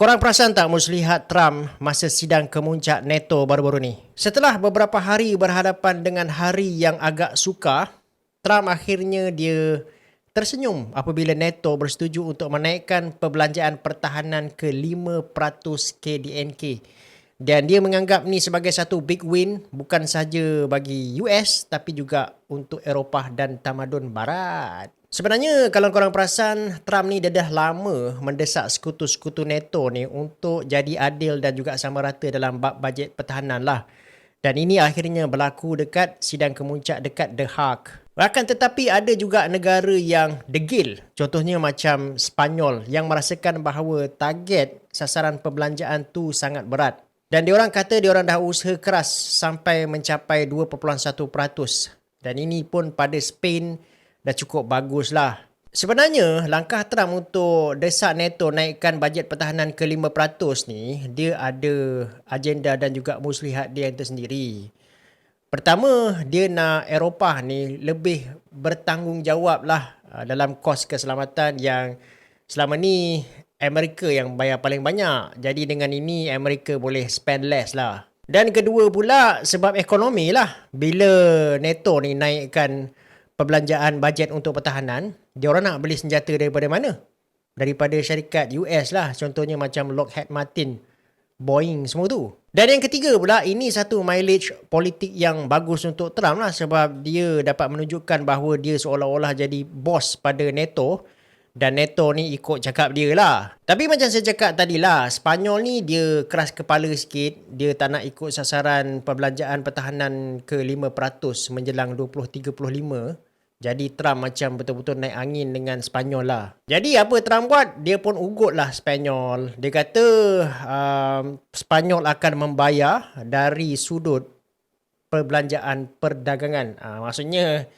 Korang perasan tak muslihat Trump masa sidang kemuncak NATO baru-baru ni? Setelah beberapa hari berhadapan dengan hari yang agak sukar, Trump akhirnya dia tersenyum apabila NATO bersetuju untuk menaikkan perbelanjaan pertahanan ke 5% KDNK. Dan dia menganggap ni sebagai satu big win bukan saja bagi US tapi juga untuk Eropah dan tamadun barat. Sebenarnya kalau korang perasan Trump ni dia dah lama mendesak sekutu-sekutu NATO ni untuk jadi adil dan juga sama rata dalam bab bajet pertahanan lah. Dan ini akhirnya berlaku dekat sidang kemuncak dekat The Hague. Akan tetapi ada juga negara yang degil. Contohnya macam Spanyol yang merasakan bahawa target sasaran perbelanjaan tu sangat berat. Dan diorang kata diorang dah usaha keras sampai mencapai 2.1%. Dan ini pun pada Spain dah cukup bagus lah. Sebenarnya langkah Trump untuk desak NATO naikkan bajet pertahanan ke 5% ni dia ada agenda dan juga muslihat dia yang tersendiri. Pertama, dia nak Eropah ni lebih bertanggungjawab lah uh, dalam kos keselamatan yang selama ni Amerika yang bayar paling banyak. Jadi dengan ini Amerika boleh spend less lah. Dan kedua pula sebab ekonomi lah. Bila NATO ni naikkan perbelanjaan bajet untuk pertahanan, dia orang nak beli senjata daripada mana? Daripada syarikat US lah. Contohnya macam Lockheed Martin, Boeing semua tu. Dan yang ketiga pula, ini satu mileage politik yang bagus untuk Trump lah sebab dia dapat menunjukkan bahawa dia seolah-olah jadi bos pada NATO dan NATO ni ikut cakap dia lah. Tapi macam saya cakap tadi lah, Spanyol ni dia keras kepala sikit. Dia tak nak ikut sasaran perbelanjaan pertahanan ke 5% menjelang 2035. Jadi Trump macam betul-betul naik angin dengan Spanyol lah. Jadi apa Trump buat? Dia pun ugut lah Spanyol. Dia kata um, Spanyol akan membayar dari sudut perbelanjaan perdagangan. Uh, maksudnya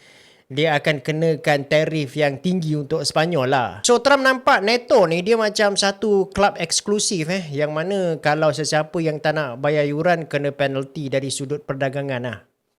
dia akan kenakan tarif yang tinggi untuk Spanyol lah. So Trump nampak NATO ni dia macam satu klub eksklusif eh. Yang mana kalau sesiapa yang tak nak bayar yuran kena penalti dari sudut perdagangan lah.